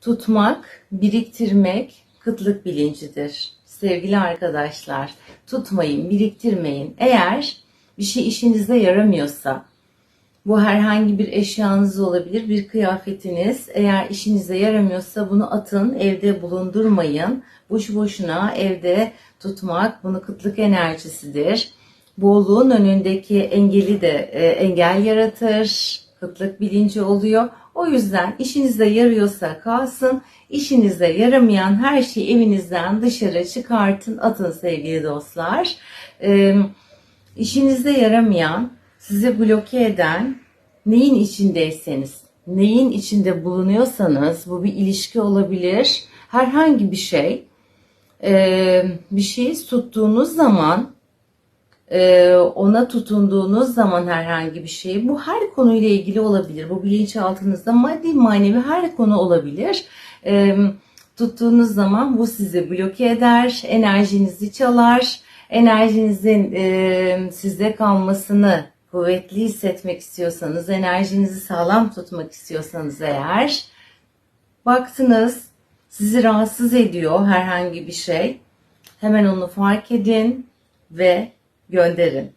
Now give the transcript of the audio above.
Tutmak, biriktirmek kıtlık bilincidir. Sevgili arkadaşlar, tutmayın, biriktirmeyin. Eğer bir şey işinize yaramıyorsa, bu herhangi bir eşyanız olabilir, bir kıyafetiniz. Eğer işinize yaramıyorsa bunu atın, evde bulundurmayın. Boşu boşuna evde tutmak, bunu kıtlık enerjisidir. Bolluğun önündeki engeli de e, engel yaratır. Kıtlık bilinci oluyor. O yüzden işinize yarıyorsa kalsın, işinize yaramayan her şeyi evinizden dışarı çıkartın, atın sevgili dostlar. Ee, işinize yaramayan, sizi bloke eden neyin içindeyseniz, neyin içinde bulunuyorsanız bu bir ilişki olabilir, herhangi bir şey. Ee, bir şeyi tuttuğunuz zaman ona tutunduğunuz zaman herhangi bir şey bu her konuyla ilgili olabilir. Bu bilinçaltınızda maddi manevi her konu olabilir. E, tuttuğunuz zaman bu sizi bloke eder, enerjinizi çalar, enerjinizin e, sizde kalmasını kuvvetli hissetmek istiyorsanız, enerjinizi sağlam tutmak istiyorsanız eğer baktınız sizi rahatsız ediyor herhangi bir şey hemen onu fark edin ve gönderin.